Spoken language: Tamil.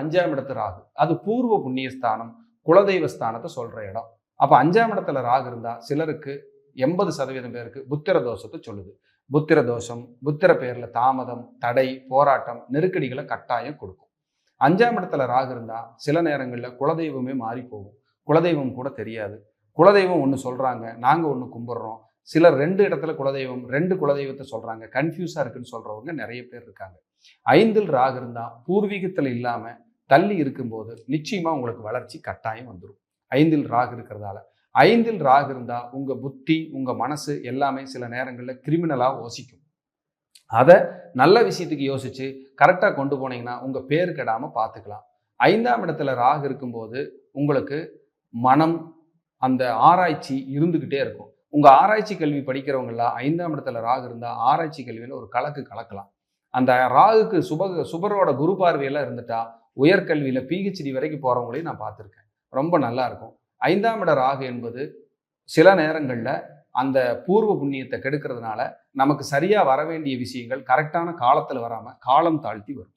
அஞ்சாம் இடத்து ராகு. அது பூர்வ புண்ணியஸ்தானம் குலதெய்வ ஸ்தானத்தை சொல்ற இடம். அப்ப அஞ்சாம் இடத்துல ராகு இருந்தா சிலருக்கு எண்பது சதவீதம் பேருக்கு புத்திர தோஷத்தை சொல்லுது. புத்திர தோஷம் புத்திர பேர்ல தாமதம் தடை போராட்டம் நெருக்கடிகளை கட்டாயம் கொடுக்கும். அஞ்சாம் இடத்துல ராகு இருந்தா சில நேரங்களில் குலதெய்வமே மாறி போகும் குலதெய்வம் கூட தெரியாது. குலதெய்வம் ஒன்று சொல்றாங்க நாங்கள் ஒன்று கும்பிட்றோம். சிலர் ரெண்டு இடத்துல குலதெய்வம் ரெண்டு குலதெய்வத்தை சொல்றாங்க. கன்ஃபியூஸா இருக்குன்னு சொல்றவங்க நிறைய பேர் இருக்காங்க. ஐந்தில் ராகு இருந்தா பூர்வீகத்தில் இல்லாம தள்ளி இருக்கும்போது நிச்சயமா உங்களுக்கு வளர்ச்சி கட்டாயம் வந்துடும் ஐந்தில் ராகு இருக்கிறதால. ஐந்தில் ராகு இருந்தா உங்க புத்தி உங்க மனசு எல்லாமே சில நேரங்களில் கிரிமினலா யோசிக்கும். அதை நல்ல விஷயத்துக்கு யோசிச்சு கரெக்டாக கொண்டு போனீங்கன்னா உங்க பேர் கெடாம பார்த்துக்கலாம் ஐந்தாம் இடத்துல ராகு இருக்கும்போது உங்களுக்கு மனம் அந்த ஆராய்ச்சி இருந்துக்கிட்டே இருக்கும். உங்க ஆராய்ச்சி கல்வி படிக்கிறவங்களாம் ஐந்தாம் இடத்துல ராகு இருந்தா ஆராய்ச்சி கல்வியில ஒரு கலக்கு கலக்கலாம். அந்த ராகுக்கு சுப சுபரோட குரு பார்வையெல்லாம் இருந்துட்டா உயர்கல்வியில் பிஹெச்டி வரைக்கும் போகிறவங்களையும் நான் பார்த்துருக்கேன். ரொம்ப நல்லா இருக்கும். ஐந்தாம் இட ராகு என்பது சில நேரங்களில் அந்த பூர்வ புண்ணியத்தை கெடுக்கிறதுனால நமக்கு சரியாக வர வேண்டிய விஷயங்கள் கரெக்டான காலத்தில் வராமல் காலம் தாழ்த்தி வரும்.